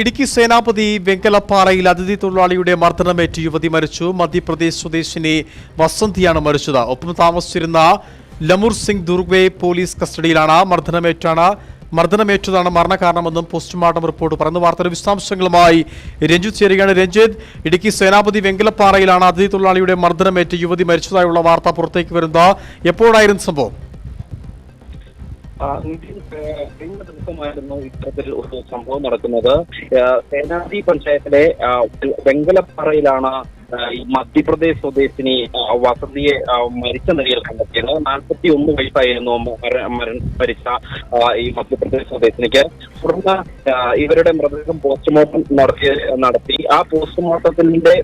ഇടുക്കി സേനാപതി വെങ്കലപ്പാറയിൽ അതിഥി തൊഴിലാളിയുടെ മർദ്ദനമേറ്റ് യുവതി മരിച്ചു. മധ്യപ്രദേശ് സ്വദേശിനി വസന്തിയാണ് മരിച്ചത്. ഒപ്പം താമസിച്ചിരുന്ന ലമുർ സിംഗ് ദുർഗെ പോലീസ് കസ്റ്റഡിയിലാണ് മർദ്ദനമേറ്റാണ് മർദ്ദനമേറ്റതാണ് മരണകാരണമെന്നും പോസ്റ്റ്മോർട്ടം റിപ്പോർട്ട് പറയുന്നു. വാർത്തയുടെ വിശദാംശങ്ങളുമായി രഞ്ജിത്ത് ചേരുകയാണ്. രഞ്ജിത്ത് ഇടുക്കി സേനാപതി വെങ്കലപ്പാറയിലാണ് അതിഥി തൊഴിലാളിയുടെ മർദ്ദനമേറ്റ് യുവതി മരിച്ചതായുള്ള വാർത്ത പുറത്തേക്ക് വരുന്നത്. എപ്പോഴായിരുന്നു സംഭവം? കഴിഞ്ഞ ദിവസമായിരുന്നു ഇത്തരത്തിൽ ഒരു സംഭവം നടക്കുന്നത്. സേനാതി പഞ്ചായത്തിലെ വെങ്കലപ്പാറയിലാണ് മധ്യപ്രദേശ് സ്വദേശിനി വസതിയെ മരിച്ച നിലയിൽ കണ്ടെത്തിയത്. നാൽപ്പത്തി ഒന്ന് വയസ്സായിരുന്നു മര- മര- മരിച്ച ഈ മധ്യപ്രദേശ് സ്വദേശിനിക്ക്. തുടർന്ന് ഇവരുടെ മൃതദേഹം പോസ്റ്റ്മോർട്ടം നടത്തി നടത്തി. ആ പോസ്റ്റ്മോർട്ടത്തിന്റെ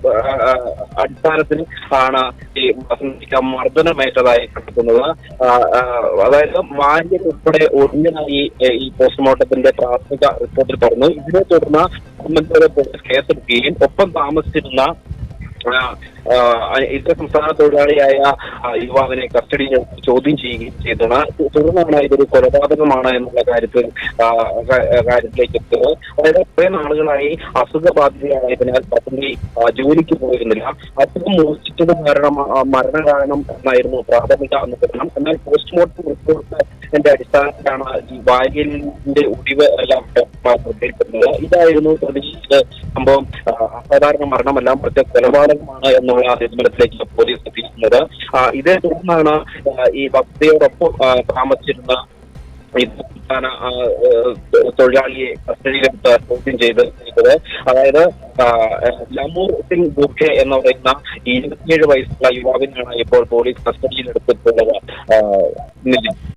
അടിസ്ഥാനത്തിൽ ആണ് ഈ വസന്തിക്ക് മർദ്ദനമേറ്റതായി കണ്ടെത്തുന്നത്. അതായത് വാല്യം ഉൾപ്പെടെ ഒഴിഞ്ഞതായി ഈ പോസ്റ്റ്മോർട്ടത്തിന്റെ പ്രാഥമിക റിപ്പോർട്ടിൽ പറഞ്ഞു. ഇതിനെ തുടർന്ന് പോലീസ് കേസെടുക്കുകയും ഒപ്പം താമസിച്ചിരുന്ന ഇതര സംസ്ഥാന തൊഴിലാളിയായ യുവാവിനെ കസ്റ്റഡിയിൽ ചോദ്യം ചെയ്യുകയും ചെയ്തതാണ്. തുടർന്നാണ് ഇതൊരു കൊലപാതകമാണ് എന്നുള്ള കാര്യത്തിൽ കാര്യത്തിലേക്ക് എത്തുന്നത് അതായത് കുറെ നാളുകളായി അസുഖബാധിതയായതിനാൽ പത്നി ജോലിക്ക് പോയിരുന്നില്ല. അസുഖം മോഷിച്ചത് കാരണം മരണ കാരണം എന്നായിരുന്നു പ്രാഥമിക നിഗമനം എന്നാൽ പോസ്റ്റ്മോർട്ടം റിപ്പോർട്ട് ന്റെ അടിസ്ഥാനത്തിലാണ് ഈ ഭാര്യന്റെ ഒടിവ് എല്ലാം ഇതായിരുന്നു പ്രതീക്ഷിച്ച സംഭവം. അസാധാരണ മരണമല്ല മറ്റ് കൊലപാതകമാണ് എന്നുള്ള നിഗമനത്തിലേക്ക് പോലീസ് എത്തിയിരിക്കുന്നത്. ഇതേ തുടർന്നാണ് ഈ ഭക്തിയോടൊപ്പം താമസിച്ചിരുന്ന തൊഴിലാളിയെ കസ്റ്റഡിയിലെടുത്ത് ചോദ്യം ചെയ്ത് അതായത് ലമൂർ സിംഗ് ബുഖെ എന്ന് പറയുന്ന ഇരുപത്തിയേഴ് വയസ്സുള്ള യുവാവിനാണ് ഇപ്പോൾ പോലീസ് കസ്റ്റഡിയിലെടുത്തിട്ടുള്ളത്. ആ, നിലവിൽ.